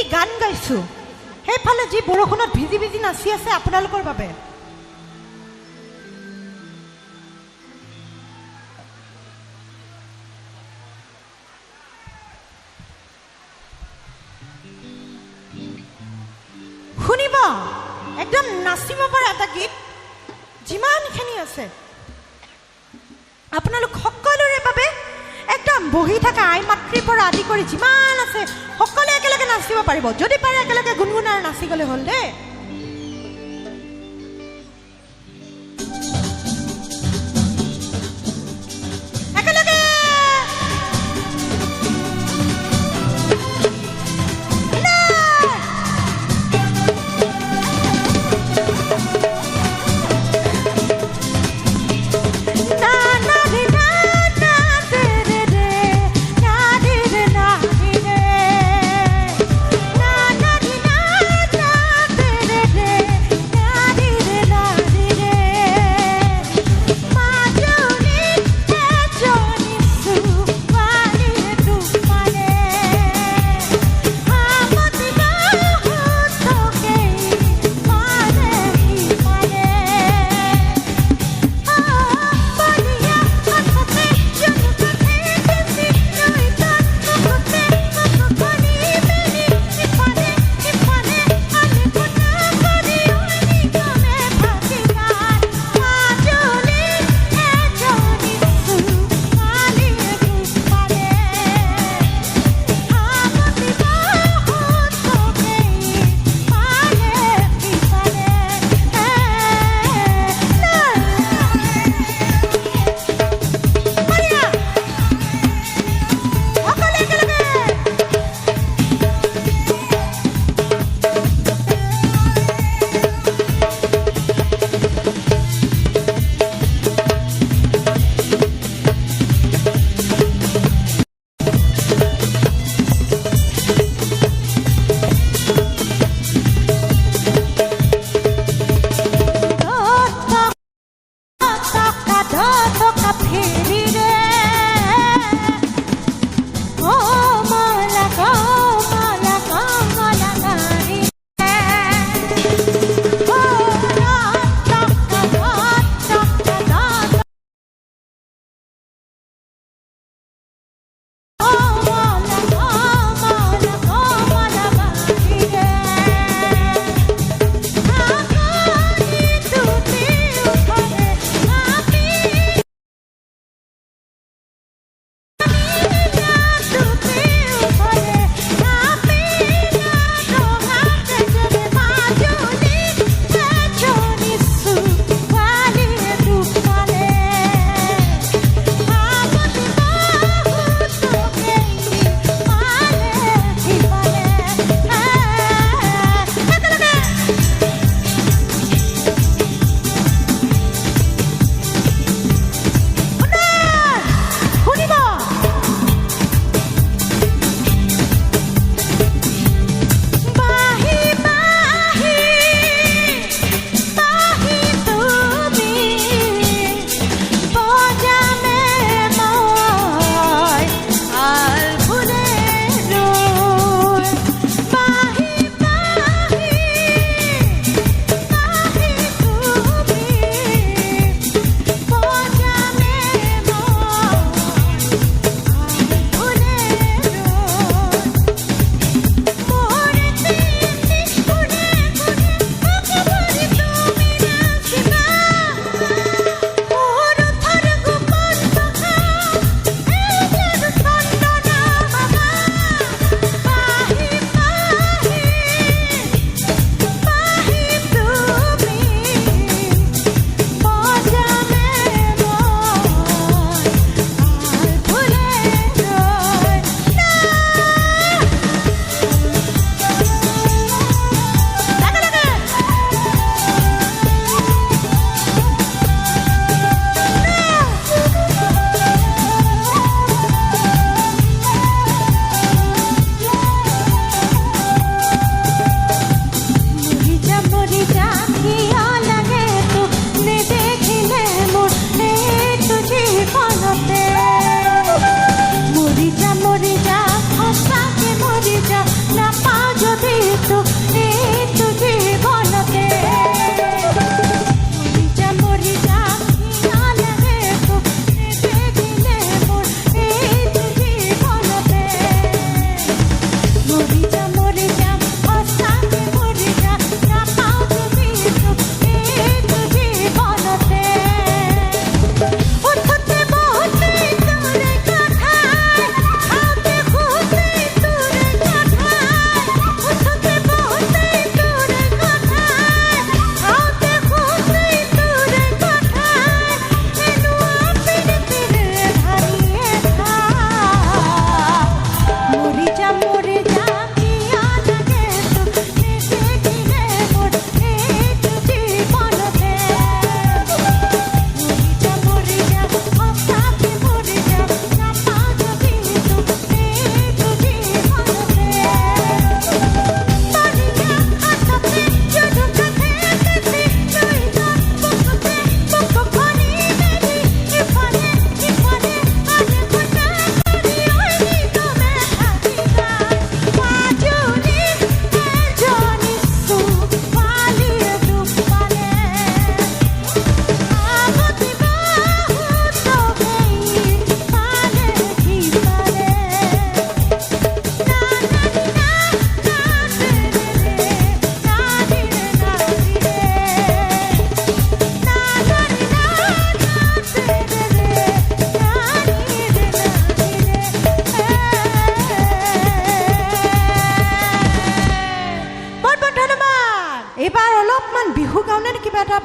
এটি গান গাইছো, সেইফালে যি বৰষুণত ভিজি ভিজি নাচি আছে আপোনালোকৰ বাবে। শুনিব, একদম নাচিব পৰা এটা গীত, যিমানখিনি আছে। আপোনালোক সকলোৰে বাবে একদম বহি থকা আই মাতৃৰ পৰা আদি কৰি যিমান নাচিব পাৰিব। যদি পাৰে একেলগে গুণগুণ আৰু নাচি গ'লে হ'ল দেই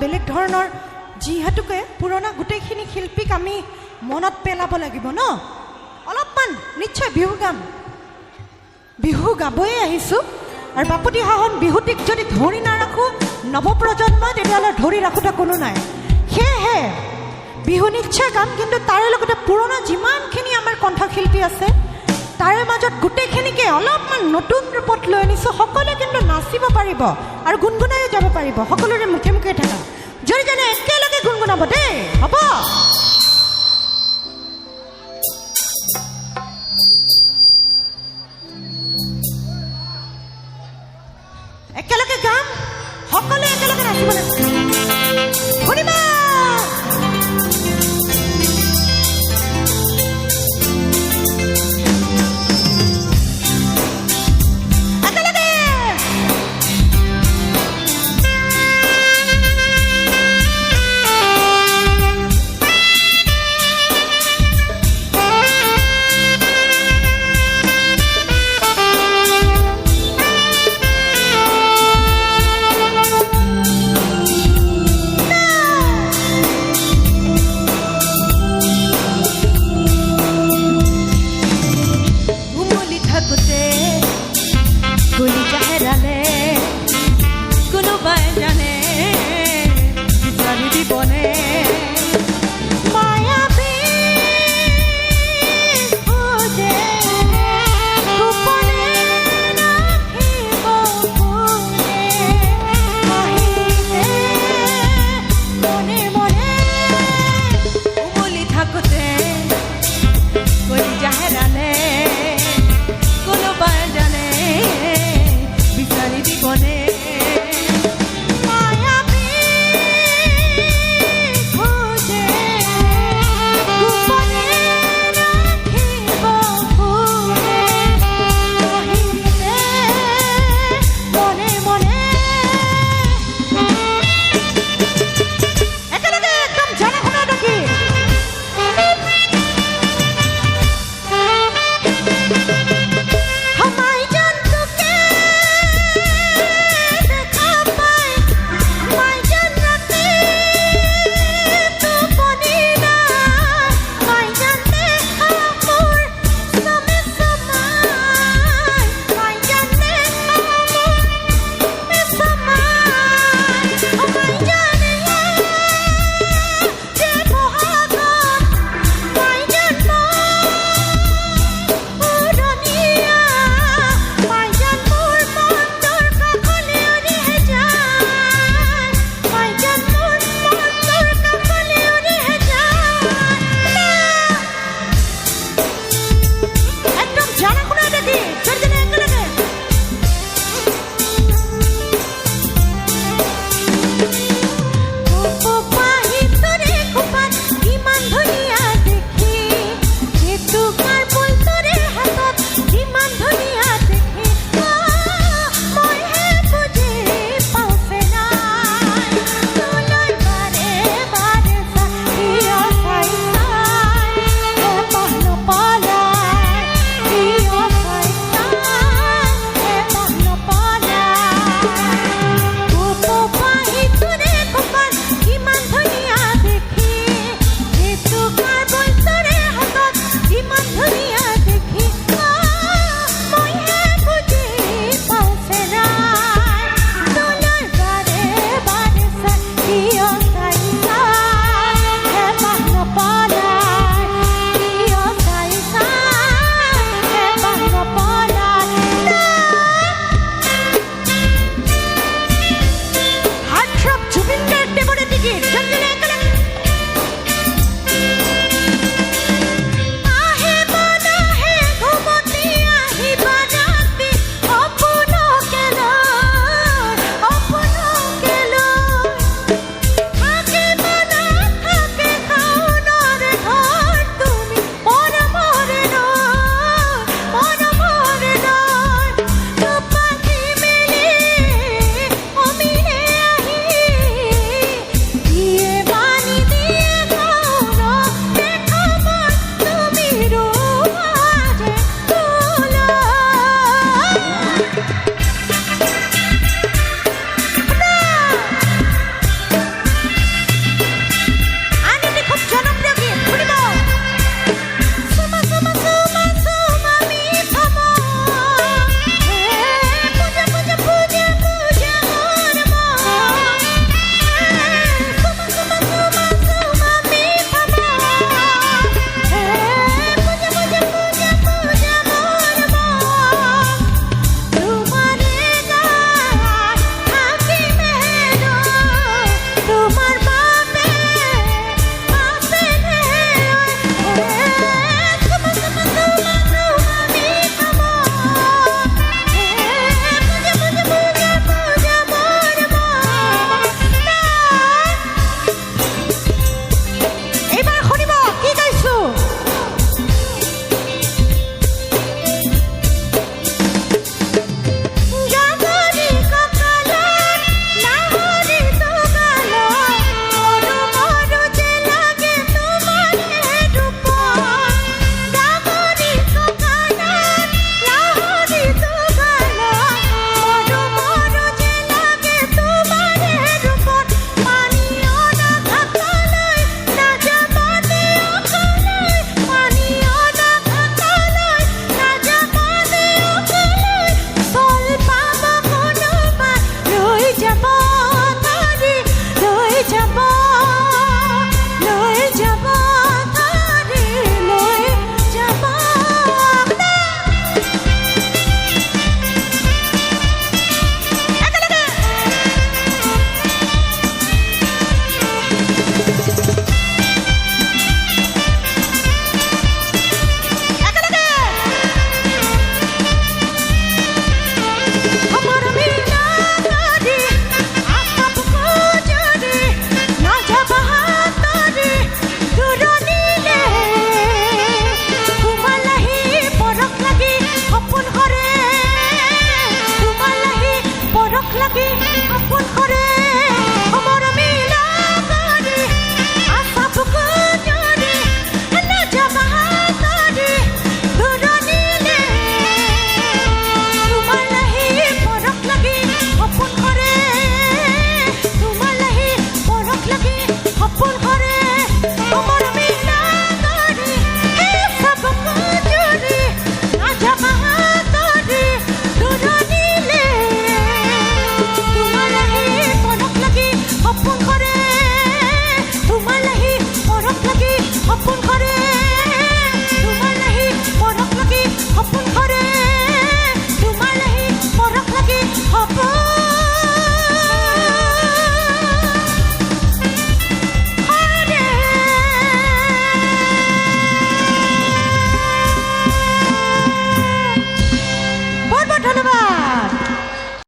বেলেগ ধৰণৰ যিহেতুকে পুৰণা গোটেইখিনি শিল্পীক আমি মনত পেলাব লাগিব ন? অলপমান, নিশ্চয় বিহু গাম। বিহু গাবয়ে আহিছোঁ। আৰু বাপতি সাহোন বিহুটিক যদি ধৰি নাৰাখোঁ, নৱপ্ৰজন্মই তেতিয়াহ'লে ধৰি ৰাখোঁতে কোনো নাই। সেয়েহে, বিহু নিশ্চয় গাম, কিন্তু তাৰে লগতে পুৰণা যিমানখিনি আমাৰ কণ্ঠশিল্পী আছে, তাৰে মাজত গোটেইখিনিকে অলপমান নতুন ৰূপত লৈ আনিছোঁ। সকলোৱে কিন্তু নাচিব পাৰিব আৰু গুণগুণায়ো যাব পাৰিব। সকলোৰে মুখে মুখে থকা। জোরজনে একেলগে গুনগুনাব দেই হ'ব একেলগে গাম সকলোৱে একেলগে নাচিব লাগিব